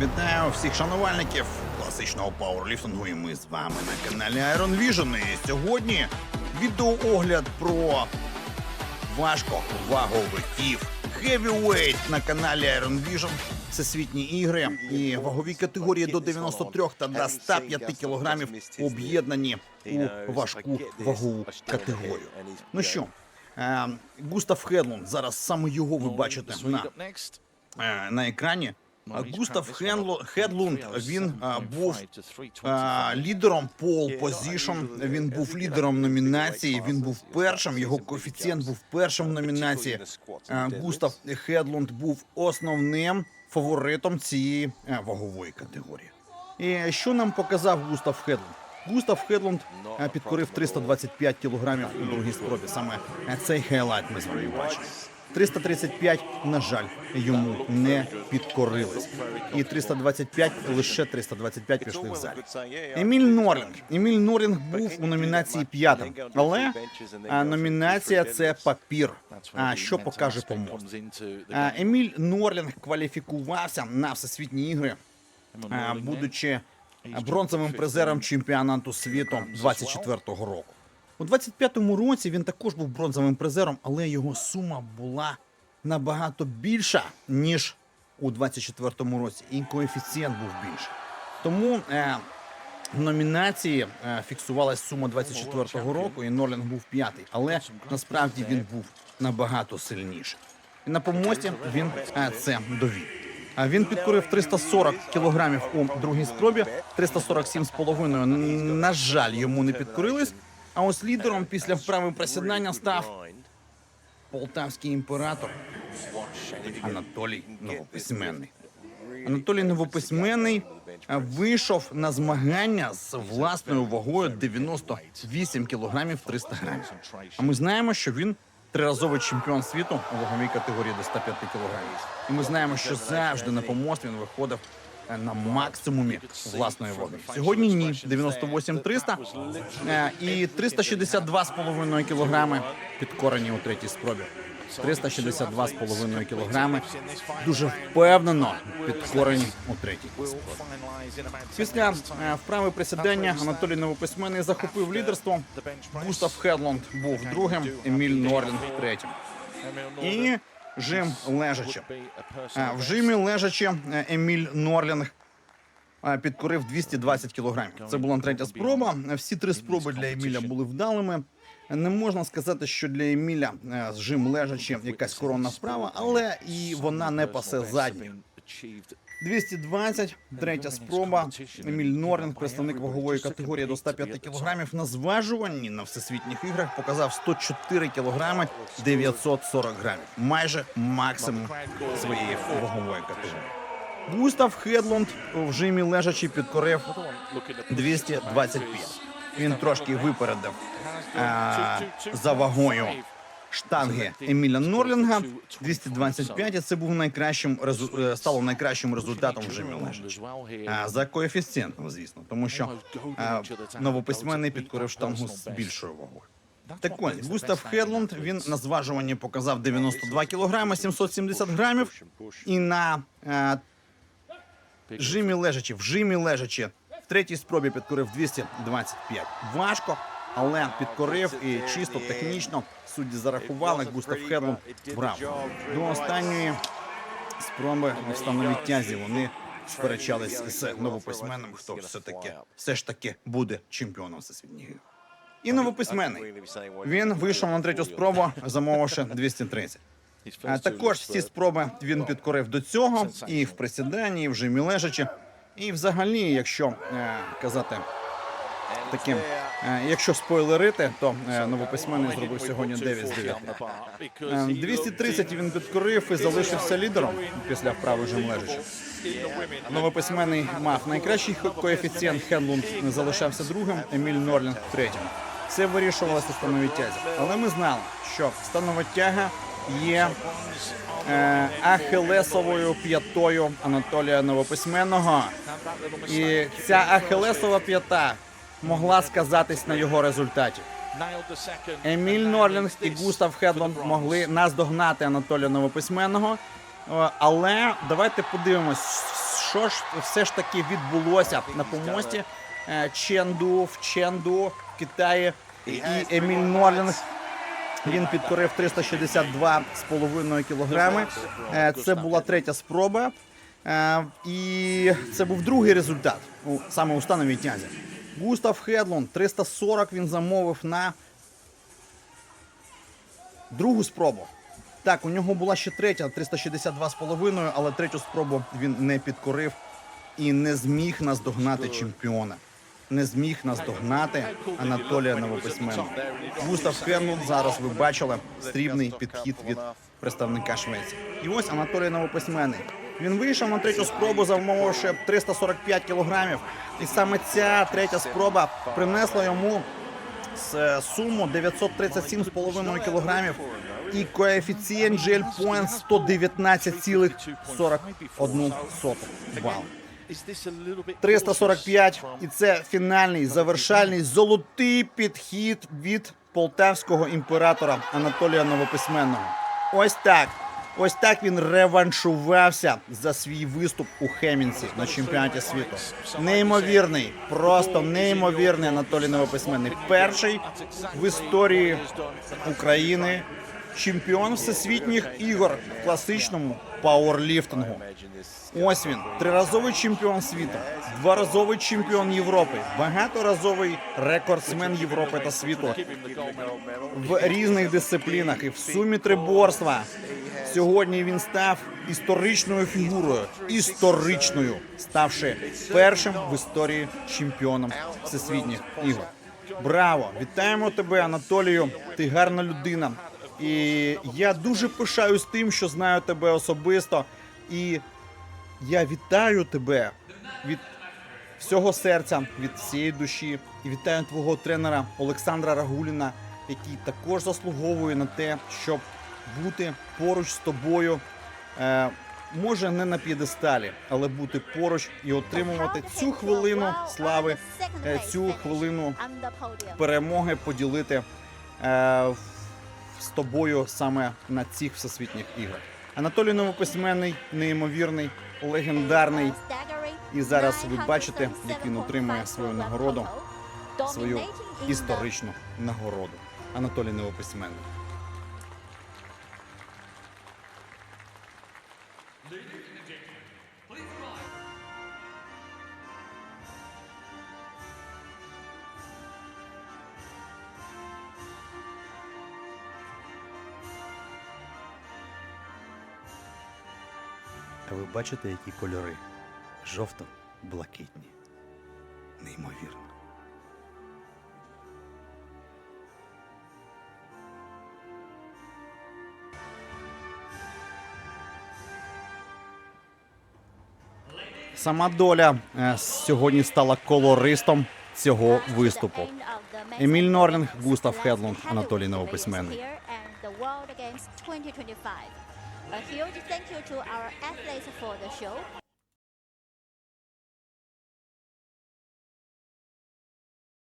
Вітаю всіх шанувальників класичного пауерліфтингу. І ми з вами на каналі Iron Vision. І сьогодні відеоогляд про важковаговиків. Heavyweight на каналі Iron Vision. Всесвітні ігри і вагові категорії до 93 та до 105 кілограмів об'єднані у важку вагову категорію. Ну що, е, Густав Хедлун, зараз саме його ви бачите на е, на екрані. Густав Хенло, Хедлунд він а, був а, лідером пол позішн. Він був лідером номінації. Він був першим. Його коефіцієнт був першим в номінації. А, Густав Хедлунд був основним фаворитом цієї вагової категорії. І що нам показав Густав Хедлунд? Густав Хедлунд а, підкорив 325 кілограмів у другій спробі. Саме цей хайлайт ми з вами бачимо. 335, на жаль, йому не підкорились. І 325, лише 325 пішли в залі. Еміль Норлінг. Еміль Норлінг був у номінації п'ятим, але номінація це папір. А що покаже помост? Еміль Норлінг кваліфікувався на всесвітні ігри, будучи бронзовим призером чемпіонату світу 24-го року. У 25-му році він також був бронзовим призером, але його сума була набагато більша, ніж у 24-му році, і коефіцієнт був більший. Тому е, в номінації е, фіксувалась сума 24-го року, і Норлінг був п'ятий. Але насправді він був набагато сильніший. І на помості він е, це довів. А він підкорив 340 кілограмів у другій спробі, 347,5, На жаль, йому не підкорились. А ось лідером після вправи присідання став полтавський імператор Анатолій Новописьменний. Анатолій Новописьменний е, вийшов на змагання з власною вагою 98 кілограмів 300 грамів. А ми знаємо, що він триразовий чемпіон світу у ваговій категорії до 105 кілограмів. І ми знаємо, що завжди на помост він виходив на максимумі власної ваги. Сьогодні ні, 98 300 е, і 362,5 кілограми підкорені у третій спробі. 362,5 кілограми дуже впевнено підкорені у третій. Після е, вправи присідання Анатолій Новописьменний захопив лідерство. Густав Хедлонд був другим, Еміль Норлінг третім. І жим лежачи. Е, В жимі лежачи е, Еміль Норлінг е, підкорив 220 кілограмів. Це була третя спроба. Всі три спроби для Еміля були вдалими. Не можна сказати, що для Еміля з жим лежачи якась коронна справа, але і вона не пасе задніх. 220, третя спроба. Еміль Норінг, представник вагової категорії до 105 кілограмів, на зважуванні на всесвітніх іграх показав 104 кілограми 940 грамів, майже максимум своєї вагової категорії. Густав Хедлунд в жимі лежачи підкорив 225. Він трошки випередив е, за вагою штанги Еміля Норлінга 225, і це був найкращим резу- е, стало найкращим результатом в жимі лежачи. Е, За коефіцієнтом, звісно, тому що е, новописьменний підкорив штангу з більшою вагою. Так ось, Густав Хедлунд, він на зважуванні показав 92 кілограми, 770 грамів, і на е, жимі лежачи, в жимі лежачи, в третій спробі підкорив 225. Важко, але підкорив і чисто технічно судді зарахували. Густав Хедлунд брав. До останньої спроби в встановій тязі вони сперечались з новописьменним, хто все таки все ж таки буде чемпіоном всесвітніх ігор. І новописьменний. Він вийшов на третю спробу, замовивши 230. А також всі спроби він підкорив до цього і в присіданні, і в жимі лежачи. І взагалі, якщо е, казати таким, е, якщо спойлерити, то е, новописьменний зробив сьогодні 9 з 9. Е, 230 він підкорив і залишився лідером після вправи жим лежачи. Новописьменний мав найкращий коефіцієнт. Хедлунд залишався другим, Еміль Норлінг третім. Це вирішувалося у становій тязі. Але ми знали, що станова тяга є е, ахилесовою п'ятою Анатолія Новописьменного. І ця ахилесова п'ята могла сказатись на його результаті. Еміль Норлінг і Густав Хедланд могли наздогнати Анатолія Новописьменного. Е, Але давайте подивимось, що ж все ж таки відбулося на помості е, Ченду в Ченду в Китаї і Еміль Норлінг. Він підкорив 362,5 кілограми. Е, Це була третя спроба. Е, І це був другий результат саме у становій тязі. Густав Хедлон 340 він замовив на другу спробу. Так, у нього була ще третя 362,5, але третю спробу він не підкорив і не зміг наздогнати чемпіона. Не зміг наздогнати Анатолія Новописьменного. Густав Хенлун зараз ви бачили стрібний підхід від представника Швеції. І ось Анатолій Новописьменний. Він вийшов на третю спробу, замовивши 345 кілограмів. І саме ця третя спроба принесла йому е, суму 937,5 кілограмів і коефіцієнт Gel Point 119,41 бал. 345, і це фінальний завершальний золотий підхід від полтавського імператора Анатолія Новописьменного. Ось так. Ось так він реваншувався за свій виступ у Хемінці на чемпіонаті світу. Неймовірний, просто неймовірний Анатолій Новописьменний. Перший в історії України чемпіон всесвітніх ігор в класичному пауерліфтингу. Ось він, триразовий чемпіон світу, дворазовий чемпіон Європи, багаторазовий рекордсмен Європи та світу в різних дисциплінах і в сумі триборства. Сьогодні він став історичною фігурою, історичною, ставши першим в історії чемпіоном всесвітніх ігор. Браво! Вітаємо тебе, Анатолію. Ти гарна людина. І я дуже пишаюсь тим, що знаю тебе особисто. І я вітаю тебе від всього серця, від всієї душі. І вітаю твого тренера Олександра Рагуліна, який також заслуговує на те, щоб бути поруч з тобою. Е, може не на п'єдесталі, але бути поруч і отримувати цю хвилину слави, е, цю хвилину перемоги поділити е, з тобою саме на цих всесвітніх іграх. Анатолій Новописьменний, неймовірний, легендарний. І зараз ви бачите, як він отримує свою нагороду, свою історичну нагороду. Анатолій Новописьменний. Ви бачите, які кольори? Жовто-блакитні. Неймовірно. Сама доля е, сьогодні стала колористом цього виступу. Еміль Норлінг, Густав Хедлунг, Анатолій Новописьменний. A huge thank you to our athletes for the show.